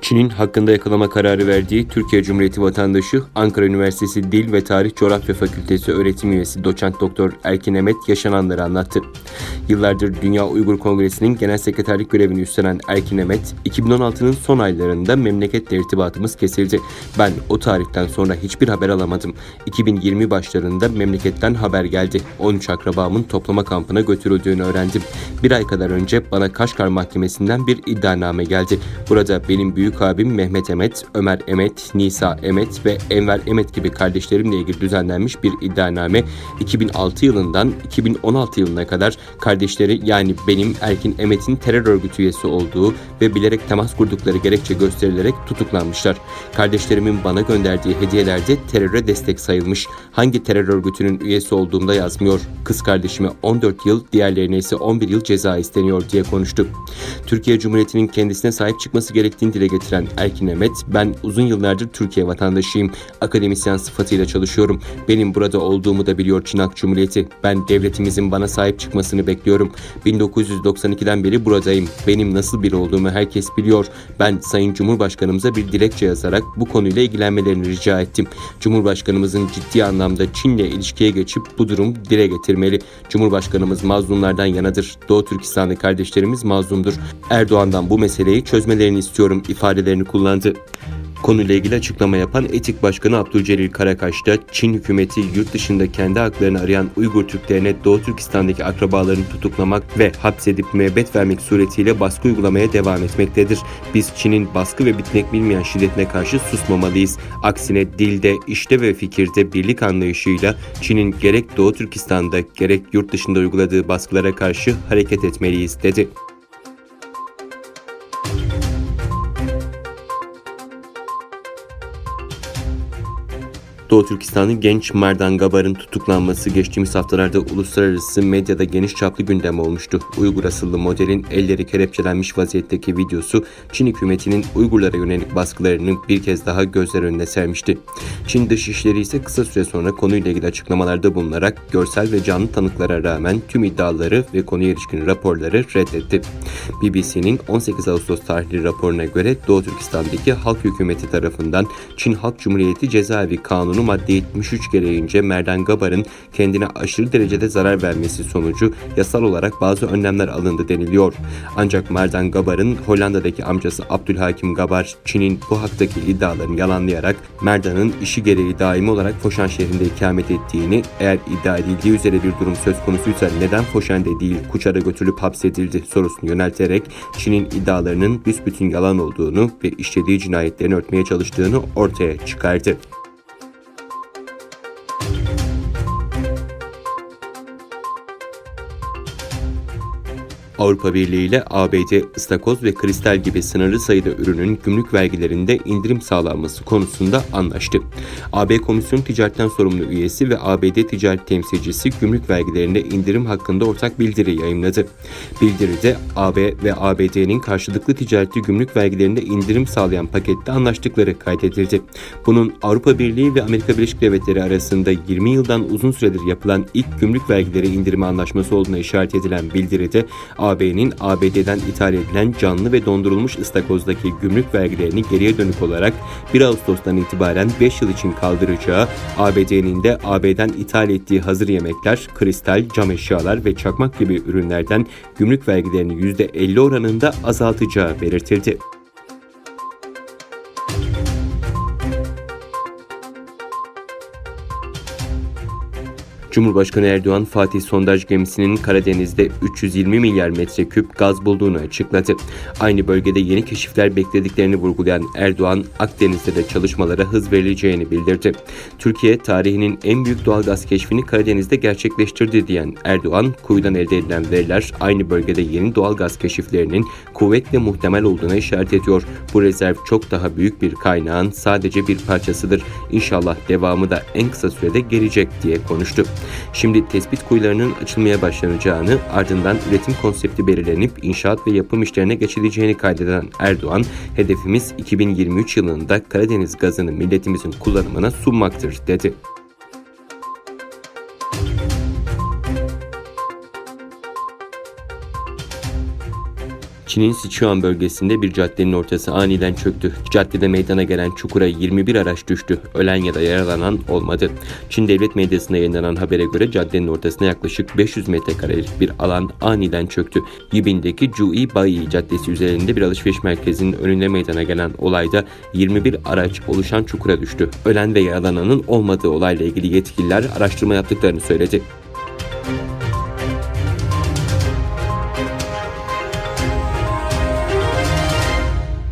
Çin'in hakkında yakalama kararı verdiği Türkiye Cumhuriyeti vatandaşı Ankara Üniversitesi Dil ve Tarih Coğrafya Fakültesi öğretim üyesi doçent doktor Erkin Emet yaşananları anlattı. Yıllardır Dünya Uygur Kongresi'nin genel sekreterlik görevini üstlenen Erkin Emet, 2016'nın son aylarında memleketle irtibatımız kesildi. Ben o tarihten sonra hiçbir haber alamadım. 2020 başlarında memleketten haber geldi. 13 akrabamın toplama kampına götürüldüğünü öğrendim. Bir ay kadar önce bana Kaşgar Mahkemesi'nden bir iddianame geldi. Burada benim büyük abim Mehmet Emet, Ömer Emet, Nisa Emet ve Enver Emet gibi kardeşlerimle ilgili düzenlenmiş bir iddianame 2006 yılından 2016 yılına kadar kardeşleri yani benim Erkin Emet'in terör örgütü üyesi olduğu ve bilerek temas kurdukları gerekçe gösterilerek tutuklanmışlar. Kardeşlerimin bana gönderdiği hediyelerde teröre destek sayılmış. Hangi terör örgütünün üyesi olduğumda yazmıyor. Kız kardeşime 14 yıl, diğerlerine ise 11 yıl ceza isteniyor diye konuştu. Türkiye Cumhuriyeti'nin kendisine sahip çıkması gerektiğini dile getiren Erkin Emet, ben uzun yıllardır Türkiye vatandaşıyım. Akademisyen sıfatıyla çalışıyorum. Benim burada olduğumu da biliyor Çin Halk Cumhuriyeti. Ben devletimizin bana sahip çıkmasını bekliyorum. 1992'den beri buradayım. Benim nasıl biri olduğumu herkes biliyor. Ben Sayın Cumhurbaşkanımıza bir dilekçe yazarak bu konuyla ilgilenmelerini rica ettim. Cumhurbaşkanımızın ciddi anlamda Çin'le ilişkiye geçip bu durum dile getirmeli. Cumhurbaşkanımız mazlumlardan yanadır. Doğu Türkistanlı kardeşlerimiz mazlumdur. Erdoğan'dan bu meseleyi çözmelerini istiyorum ifadelerini kullandı. Konuyla ilgili açıklama yapan Etik Başkanı Abdülcelil Karakaş da Çin hükümeti yurt dışında kendi haklarını arayan Uygur Türklerine Doğu Türkistan'daki akrabalarını tutuklamak ve hapsedip müebbet vermek suretiyle baskı uygulamaya devam etmektedir. Biz Çin'in baskı ve bitmek bilmeyen şiddetine karşı susmamalıyız. Aksine dilde, işte ve fikirde birlik anlayışıyla Çin'in gerek Doğu Türkistan'da gerek yurt dışında uyguladığı baskılara karşı hareket etmeliyiz dedi. Doğu Türkistan'ın genç Merdan Gabar'ın tutuklanması geçtiğimiz haftalarda uluslararası medyada geniş çaplı gündem olmuştu. Uygur asıllı modelin elleri kelepçelenmiş vaziyetteki videosu Çin hükümetinin Uygurlara yönelik baskılarını bir kez daha gözler önüne sermişti. Çin Dışişleri ise kısa süre sonra konuyla ilgili açıklamalarda bulunarak görsel ve canlı tanıklara rağmen tüm iddiaları ve konuya ilişkin raporları reddetti. BBC'nin 18 Ağustos tarihli raporuna göre Doğu Türkistan'daki halk hükümeti tarafından Çin Halk Cumhuriyeti Cezaevi Kanunu madde 73 gereğince Merdan Gabar'ın kendine aşırı derecede zarar vermesi sonucu yasal olarak bazı önlemler alındı deniliyor. Ancak Merdan Gabar'ın Hollanda'daki amcası Abdülhakim Gabar, Çin'in bu haktaki iddialarını yalanlayarak Merdan'ın işi gereği daimi olarak Foşan şehrinde ikamet ettiğini, eğer iddia edildiği üzere bir durum söz konusuysa neden Foşan'da değil Kuçar'a götürülüp hapsedildi sorusunu yönelterek Çin'in iddialarının büsbütün yalan olduğunu ve işlediği cinayetlerini örtmeye çalıştığını ortaya çıkardı. Avrupa Birliği ile ABD, ıstakoz ve kristal gibi sınırlı sayıda ürünün gümrük vergilerinde indirim sağlanması konusunda anlaştı. AB Komisyon Ticaretten Sorumlu Üyesi ve ABD Ticaret Temsilcisi gümrük vergilerinde indirim hakkında ortak bildiri yayınladı. Bildiride AB ve ABD'nin karşılıklı ticaretli gümrük vergilerinde indirim sağlayan pakette anlaştıkları kaydedildi. Bunun Avrupa Birliği ve Amerika Birleşik Devletleri arasında 20 yıldan uzun süredir yapılan ilk gümrük vergileri indirimi anlaşması olduğuna işaret edilen bildiride AB'nin ABD'den ithal edilen canlı ve dondurulmuş ıstakozdaki gümrük vergilerini geriye dönük olarak 1 Ağustos'tan itibaren 5 yıl için kaldıracağı, ABD'nin de AB'den ithal ettiği hazır yemekler, kristal, cam eşyalar ve çakmak gibi ürünlerden gümrük vergilerini %50 oranında azaltacağı belirtildi. Cumhurbaşkanı Erdoğan Fatih sondaj gemisinin Karadeniz'de 320 milyar metreküp gaz bulduğunu açıkladı. Aynı bölgede yeni keşifler beklediklerini vurgulayan Erdoğan, Akdeniz'de de çalışmalara hız verileceğini bildirdi. Türkiye tarihinin en büyük doğal gaz keşfini Karadeniz'de gerçekleştirdi diyen Erdoğan, kuyudan elde edilen veriler aynı bölgede yeni doğal gaz keşiflerinin kuvvetle muhtemel olduğuna işaret ediyor. Bu rezerv çok daha büyük bir kaynağın sadece bir parçasıdır. İnşallah devamı da en kısa sürede gelecek diye konuştu. Şimdi tespit kuyularının açılmaya başlanacağını, ardından üretim konsepti belirlenip inşaat ve yapım işlerine geçileceğini kaydeden Erdoğan, hedefimiz 2023 yılında Karadeniz gazını milletimizin kullanımına sunmaktır dedi. Çin'in Sichuan bölgesinde bir caddenin ortası aniden çöktü. Caddede meydana gelen çukura 21 araç düştü. Ölen ya da yaralanan olmadı. Çin devlet medyasında yayınlanan habere göre caddenin ortasına yaklaşık 500 metrekarelik bir alan aniden çöktü. Yibin'deki Cui Bai Caddesi üzerinde bir alışveriş merkezinin önünde meydana gelen olayda 21 araç oluşan çukura düştü. Ölen ve yaralananın olmadığı olayla ilgili yetkililer araştırma yaptıklarını söyledi.